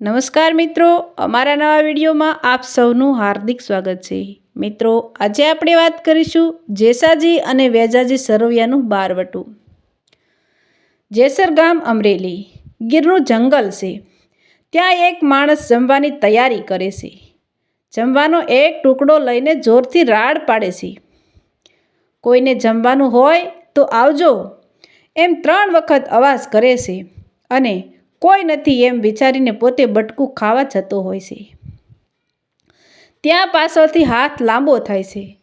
નમસ્કાર મિત્રો, અમારા નવા વિડીયોમાં આપ સૌનું હાર્દિક સ્વાગત છે. મિત્રો, આજે આપણે વાત કરીશું જેસાજી અને વેજાજી સરવૈયાનું બારવટું. જેસર ગામ અમરેલી, ગીરનું જંગલ છે. ત્યાં એક માણસ જમવાની તૈયારી કરે છે. જમવાનો એક ટુકડો લઈને જોરથી રાડ પાડે છે. કોઈને જમવાનું હોય તો આવજો. એમ ત્રણ વખત અવાજ કરે છે અને કોઈ નથી એમ વિચારીને પોતે બટકું ખાવા જતો હોય છે. ત્યાં પાછળથી હાથ લાંબો થાય છે.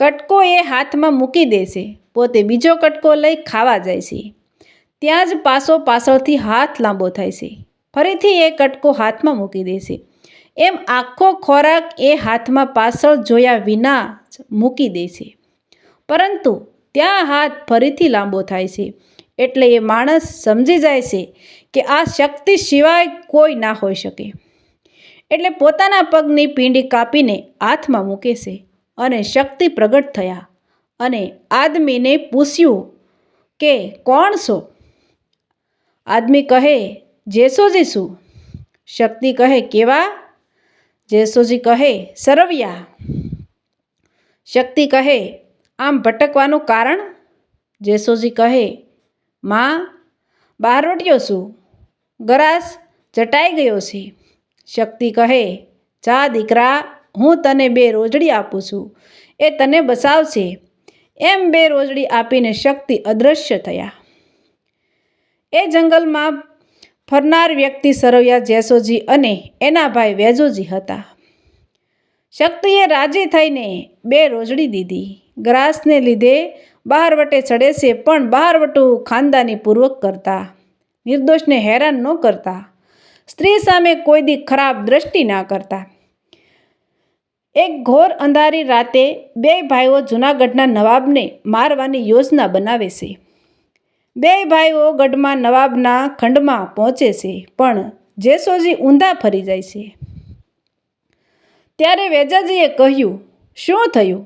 કટકો એ હાથમાં મૂકી દે છે. પોતે બીજો કટકો લઈ ખાવા જાય છે. ત્યાં જ પાછો પાછળથી હાથ લાંબો થાય છે. ફરીથી એ કટકો હાથમાં મૂકી દે છે. એમ આખો ખોરાક એ હાથમાં પાછળ જોયા વિના જ મૂકી દે છે. પરંતુ ત્યાં હાથ ફરીથી લાંબો થાય છે. એટલે એ માણસ સમજી જાય છે કે આ શક્તિ સિવાય કોઈ ના હોઈ શકે. એટલે પોતાના પગની પીંડી કાપીને હાથમાં મૂકે છે અને શક્તિ પ્રગટ થયા અને આદમીને પૂછ્યું કે કોણ છો? આદમી કહે, જેસોજી શું શક્તિ કહે, કેવા? જેસોજી કહે, સરવૈયા. શક્તિ કહે, આમ ભટકવાનું કારણ? જેસોજી કહે માં બારવટીયો છું ગરાસ ચટાઈ ગયો છે. શક્તિ કહે, જા દીકરા, હું તને બે રોજડી આપું છું. એ તને બસાવશે. એમ બે રોજડી આપીને શક્તિ અદૃશ્ય થયા. એ જંગલમાં ફરનાર વ્યક્તિ સરવૈયા જેસોજી અને એના ભાઈ વેજોજી હતા. શક્તિએ રાજી થઈને બે રોજડી દીધી. ગ્રાસને લીધે બહારવટે ચડે છે પણ બહારવટું ખાનદાનીપૂર્વક કરતા. નિર્દોષને હેરાન ન કરતા. સ્ત્રી સામે કોઈ દી ખરાબ દ્રષ્ટિ ના કરતા. એક ઘોર અંધારી રાતે બે ભાઈઓ જૂનાગઢના નવાબને મારવાની યોજના બનાવે છે. બે ભાઈઓ ગઢમાં નવાબના ખંડમાં પહોંચે છે, પણ જેસોજી ઊંધા ફરી જાય છે. ત્યારે વેજાજીએ કહ્યું, શું થયું?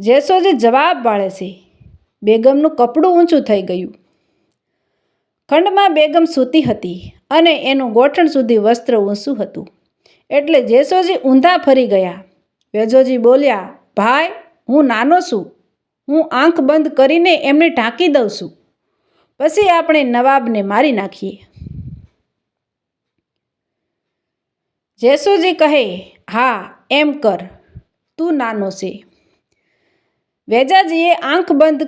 જેસોજી જવાબ વાળે છે, બેગમનું કપડું ઊંચું થઈ ગયું. ખંડમાં બેગમ સૂતી હતી અને એનું ગોઠણ સુધી વસ્ત્ર ઊંચું હતું. એટલે જેસોજી ઊંધા ફરી ગયા. વેજોજી બોલ્યા, ભાઈ, હું નાનો છું. હું આંખ બંધ કરીને એમને ઢાંકી દઉં છું. પછી આપણે નવાબને મારી નાખીએ. જેસુજી કહે, હા, એમ કર. તું નાનો છે. વેજાજીએ આંખ બંધ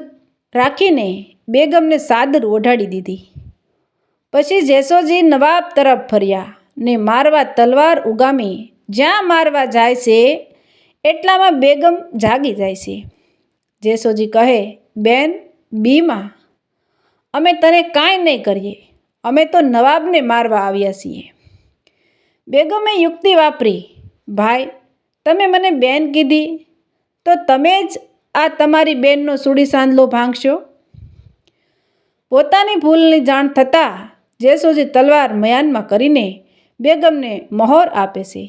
રાખીને બેગમને સાદર ઓઢાડી દીધી. પછી જેસોજી નવાબ તરફ ફર્યા ને મારવા તલવાર ઉગામી, જ્યાં મારવા જાય છે, એટલામાં બેગમ જાગી જાય છે. જેસોજી કહે, બેન, બીમાં, અમે તને કાંઈ નહીં કરીએ, અમે તો નવાબને મારવા આવ્યા છીએ. બેગમે યુક્તિ વાપરી, ભાઈ, તમે મને બેન કીધી, તો તમે જ આ તમારી બેનનો સુડી સાંદલો ભાંગશો? પોતાની ભૂલની જાણ થતાં જેસોજી તલવાર મયાનમાં કરીને બેગમને મહોર આપે છે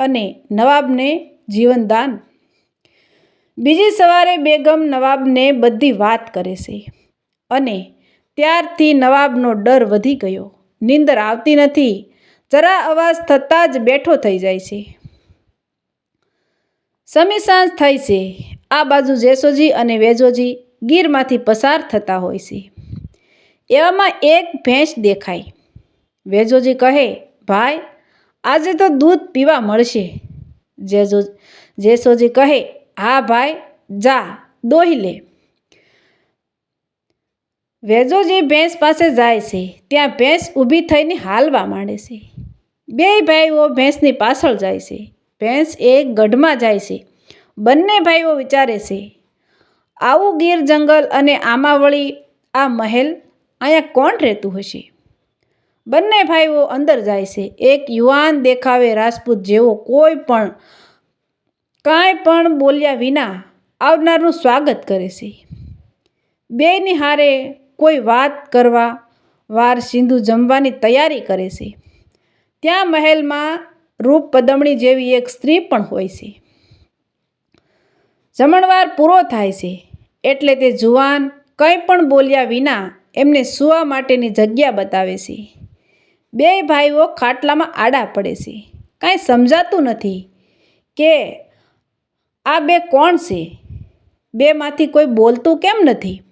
અને નવાબને જીવનદાન બીજી સવારે બેગમ નવાબને બધી વાત કરે છે અને ત્યારથી નવાબનો ડર વધી ગયો. નીંદર આવતી નથી. જરા અવાજ થતાં જ બેઠો થઈ જાય છે. સમી સાંજ થઈ છે આ બાજુ જેસોજી અને વેજોજી ગીરમાંથી પસાર થતા હોય છે. એવામાં એક ભેંસ દેખાય. વેજોજી કહે, ભાઈ, આજે તો દૂધ પીવા મળશે. જેજો, જેસોજી કહે, હા ભાઈ, જા, દોહી લે. વેજોજી ભેંસ પાસે જાય છે. ત્યાં ભેંસ ઊભી થઈને હાલવા માંડે છે. બે ભાઈઓ ભેંસની પાછળ જાય છે. ભેંસ એક ગઢમાં જાય છે. બંને ભાઈઓ વિચારે છે, આવું ગીર જંગલ અને આમાં વળી આ મહેલ અહીંયા કોણ રહેતું હશે? બંને ભાઈઓ અંદર જાય છે. એક યુવાન દેખાવે રાજપૂત જેવો કોઈ પણ, કાંઈ પણ બોલ્યા વિના આવનારનું સ્વાગત કરે છે. બેની હારે કોઈ વાત કરવા વાર સિંધુ જમવાની તૈયારી કરે છે. ત્યાં મહેલમાં રૂપ પદમણી જેવી એક સ્ત્રી પણ હોય છે. જમણવાર પૂરો થાય છે. એટલે તે જુવાન કંઈ પણ બોલ્યા વિના એમને સૂવા માટેની જગ્યા બતાવે છે. બે ભાઈઓ ખાટલામાં આડા પડે છે. કાંઈ સમજાતું નથી કે આ બે કોણ છે? બેમાંથી કોઈ બોલતું કેમ નથી?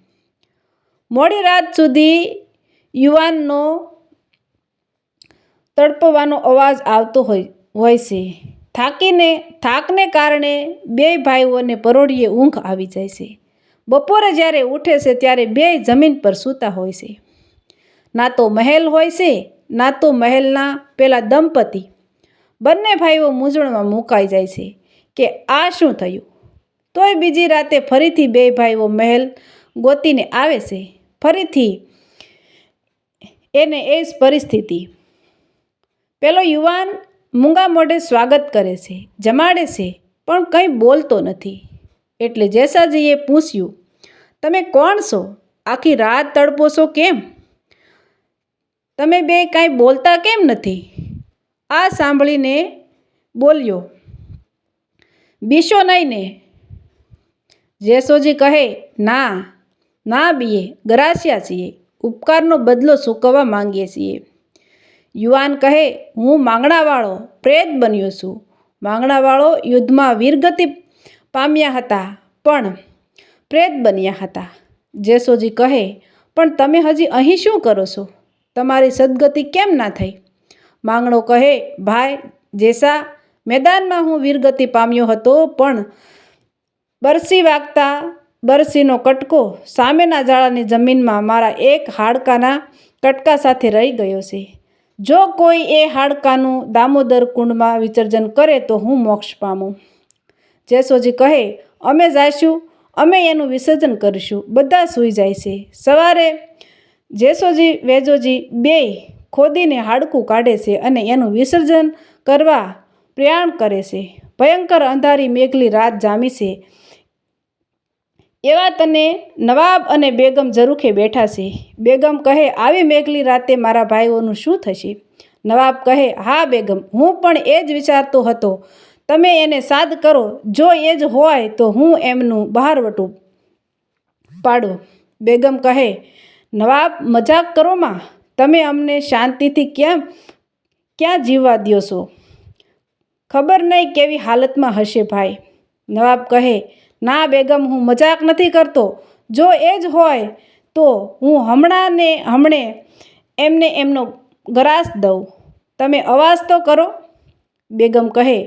મોડી રાત સુધી યુવાનનો તડપવાનો અવાજ આવતો હોય હોય છે. થાકીને, થાકને કારણે બે ભાઈઓને પરોઢીએ ઊંઘ આવી જાય છે. બપોરે જ્યારે ઉઠે છે ત્યારે બેય જમીન પર સૂતા હોય છે. ના તો મહેલ હોય છે, ના તો મહેલના પેલા દંપતી. બંને ભાઈઓ મૂંઝવણમાં મુકાઈ જાય છે કે આ શું થયું? તોય બીજી રાતે ફરીથી બે ભાઈઓ મહેલ ગોતીને આવે છે. ફરીથી એને એ જ પરિસ્થિતિ. પેલો યુવાન મૂંગા મોઢે સ્વાગત કરે છે, જમાડે છે, પણ કંઈ બોલતો નથી. એટલે જેસાજીએ પૂછ્યું, તમે કોણ છો? આખી રાત તડપો છો કેમ? તમે બે કાંઈ બોલતા કેમ નથી? આ સાંભળીને બોલ્યો, બીશો નહીં ને. જેસોજી કહે, ના ના બીએ, ગરાસ્યા છીએ, ઉપકારનો બદલો ચૂકવવા માંગીએ છીએ. યુવાન કહે, હું માંગણાવાળો, પ્રેત બન્યો છું. માંગણાવાળો યુદ્ધમાં વીરગતિ પામ્યા હતા, પણ પ્રેત બન્યા હતા. જેસોજી કહે, પણ તમે હજી અહીં શું કરો છો? તમારી સદગતિ કેમ ના થઈ? માંગણો કહે, ભાઈ, જેસા, મેદાનમાં હું વીરગતિ પામ્યો હતો, પણ બરસી વાગતા બરસીનો કટકો સામેના જાળાની જમીનમાં મારા એક હાડકાના કટકા સાથે રહી ગયો છે. જો કોઈ એ હાડકાનું દામોદર કુંડમાં વિસર્જન કરે તો હું મોક્ષ પામું. જેસોજી કહે, અમે જઈશું, અમે એનું વિસર્જન કરીશું, બધા સૂઈ જાય છે. સવારે જેસોજી, વેજોજી બેય ખોદીને હાડકું કાઢે છે અને એનું વિસર્જન કરવા પ્રયાણ કરે છે. ભયંકર અંધારી મેઘલી રાત જામી છે. એવા તને નવાબ અને બેગમ ઝરૂખે બેઠા છે. બેગમ કહે, આવી મેઘલી રાતે મારા ભાઈઓનું શું થશે? નવાબ કહે, હા બેગમ, હું પણ એ જ વિચારતો હતો. તમે એને સાદ કરો. જો એ જ હોય તો હું એમનું બહારવટું પાડો. બેગમ કહે, નવાબ, મજાક કરોમાં તમે અમને શાંતિથી ક્યાં ક્યાં જીવવા દો છો? ખબર નહીં કેવી હાલતમાં હશે ભાઈ. નવાબ કહે ના બેગમ, હું મજાક નથી કરતો. જો એ જ હોય, તો હું હમણાં ને હમણે એમને એમનો ગ્રાસ દઉં. તમે અવાજ તો કરો. બેગમ કહે,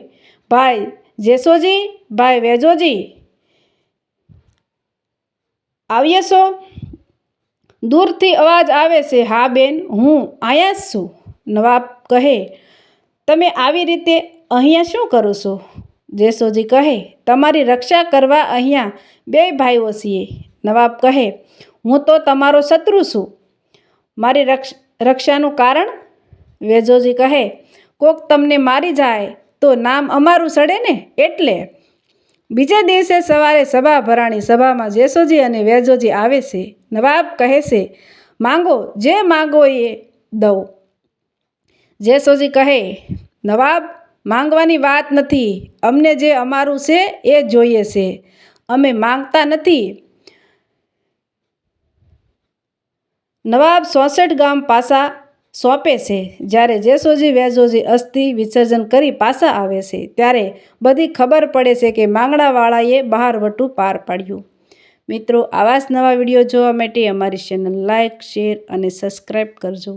ભાઈ જેસોજી, ભાઈ વેજોજી, આવીએ છો? દૂરથી અવાજ આવે છે, હા બેન, હું અહીંયા જ છું. નવાબ કહે, તમે આવી રીતે અહીંયા શું કરો છો? જેસોજી કહે, તમારી રક્ષા કરવા અહીંયા બે ભાઈઓ છીએ. નવાબ કહે, હું તો તમારો શત્રુ છું. મારી રક્ષ, રક્ષાનું કારણ? વેજોજી કહે, કોક તમને મારી જાય તો નામ અમારું સડે ને એટલે. બીજા દિવસે સવારે સભા ભરાણી સભામાં જેસોજી અને વેજોજી આવે છે. નવાબ કહે છે, માંગો, જે માંગો એ દઉં. જેસોજી કહે, નવાબ માંગવાની વાત નથી. અમને જે અમારું છે એ જોઈએ છે. અમે માંગતા નથી. નવાબ સોસઠ ગામ પાસા સોંપે છે. જ્યારે જેસોજી વેજોજી અસ્થિ વિસર્જન કરી પાસા આવે છે, ત્યારે બધી ખબર પડે છે કે માંગણાવાળાએ બહારવટું પાર પાડ્યું. મિત્રો, આવા જ નવા વીડિયો જોવા માટે અમારી ચેનલ લાઇક શેર અને સબસ્ક્રાઈબ કરજો.